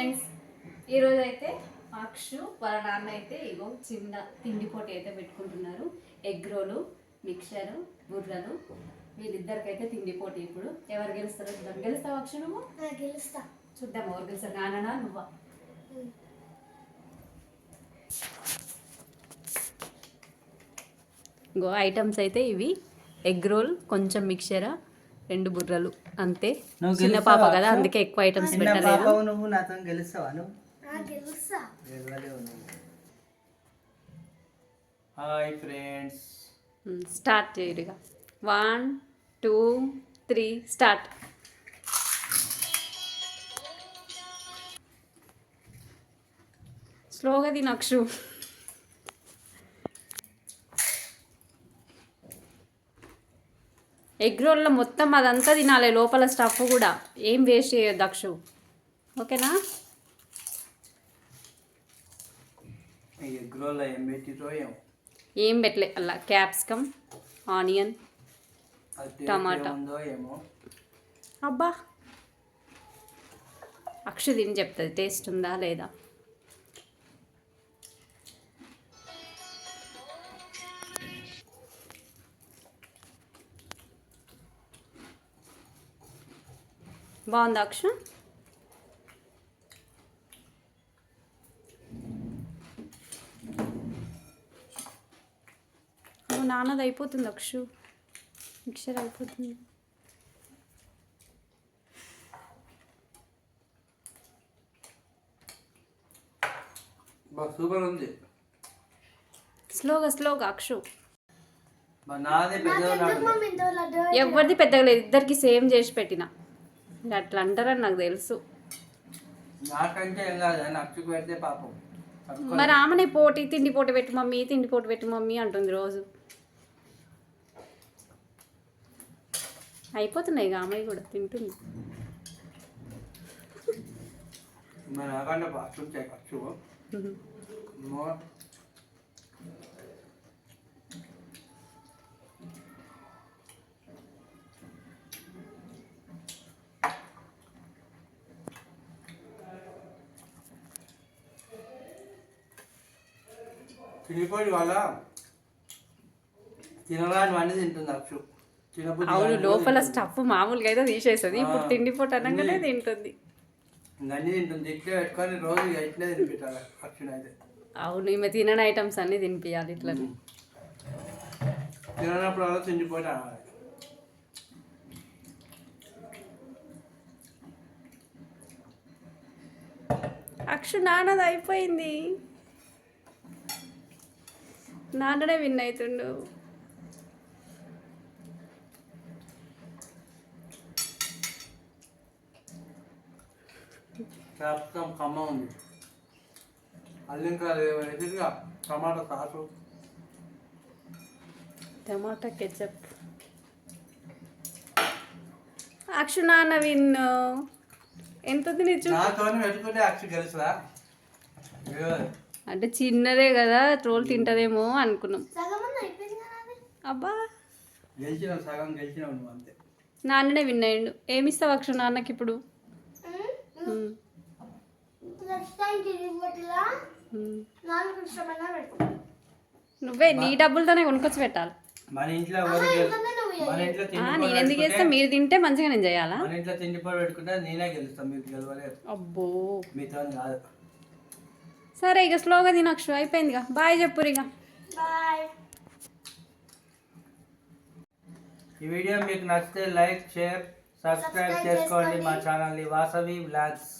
Friends ఈరోజు అయితే అక్షు వాళ్ళ నాన్న అయితే ఇగో చిన్న తిండి పోటీ అయితే పెట్టుకుంటున్నారు. ఎగ్ రోలు మిక్చర్ బుర్రలు వీళ్ళిద్దరికైతే తిండి పోటీ ఇప్పుడు. ఎవరు గెలుస్తారో? చూద్దాం గెలుస్తావు అక్షు నువ్వు? నా గెలుస్తా. చూద్దాం ఎవరు గెలుస్తారు. నాన్న నువ్వా? ఇంకో ఐటమ్స్ అయితే ఇవి. ఎగ్ రోల్ కొంచెం మిక్చర్ రెండు బుర్రలు. అంతే. చిన్న పాప కదా? అందుకే ఎక్కువ ఐటమ్స్ పెట్టలేదు. నువ్వు నాతో గెలుస్తావా నువ్వు? హాయ్ ఫ్రెండ్స్ స్టార్ట్ చేయరుగా వన్ టూ త్రీ స్టార్ట్ స్లోగా తిను ఎగ్ రోల్లో మొత్తం అదంతా తినాలి లోపల స్టఫ్ కూడా. ఏం వేస్ట్ చేయొద్దు అక్షు ఓకేనా? ఏం పెట్టలే అలా క్యాప్సికమ్ ఆనియన్ టమాటా. అబ్బా! అక్షు తిని చెప్తుంది టేస్ట్ ఉందా లేదా? బాగుందా అక్షు ఓ నాన్నది అయిపోతుంది అక్షు. మిక్చర్ అయిపోతుంది. బా సూపర్ ఉంది. స్లోగా స్లోగా అక్షు. ఎవరిది పెద్దగా లేదు ఇద్దరికి సేమ్ చేసి పెట్టిన. అట్లా అంటారని నాకు తెలుసు. నాకంటే ఏం కాదు కానీ అచ్చుకు పెడితే పాపం. తక్కువ. మరి ఆమెనే పోటీ తిండి పోటీ పెట్టు మమ్మీ తిండి పోటీ పెట్టు మమ్మీ అంటుంది రోజు. అయిపోతున్నాయి ఇక ఆమె కూడా తింటుంది. మరి నాకంటే చూసే తినిపోయి వాళ్ళ తినరానివన్నీ తింటుంది అక్షు. అవును లోపల. స్టఫ్ మామూలుగా అయితే తీసేస్తుంది. ఇప్పుడు. తిండి పోటీ అనగానే. తింటుంది. అన్నీ తింటుంది. ఇట్లే పెట్టుకొని రోజు ఇట్లే తినిపించాలి అక్షునైతే. అవును ఈమె తినని ఐటమ్స్ అన్ని తినిపించాలి ఇట్లా తిననప్పుడు అలా తిండిపోయి అక్షు నాన్నది అయిపోయింది. నాన్ననే విన్ అవుతుండు. క్యాప్సికమ్ కమ్మ ఉంది. అల్లింకా ఎదురుగా టమాటా సాసు. టమాటా కెచప్. అక్షు నాన్న విన్ను. ఎంత తినచ్చు నాతో పెట్టుకుంటే అక్షు గెలుసురా. అంటే చిన్నదే కదా ట్రోల్ తింటదేమో అనుకున్నాం. సగం మంది అయిపోయింది కదా అది అబ్బా నాన్ననే విన్ అయ్యిండు. ఏమిస్తావు అక్షు నాన్నకి ఇప్పుడు? నువ్వే నీ డబ్బులతోనే కొనుక్కొచ్చి పెట్టాలి. నేను ఎందుకు చేస్తా? మీరు తింటే మంచిగా నేను చేయాలా? మన సరే ఇక స్లోగా తినక్షు అయిపోయిందిగా బాయ్ చెప్పురు ఇక. బాయ్ ఈ వీడియో మీకు నచ్చితే లైక్ షేర్ సబ్స్క్రైబ్ Subscribe చేసుకోండి మా. ఛానల్ని. వాసవి బ్లాగ్స్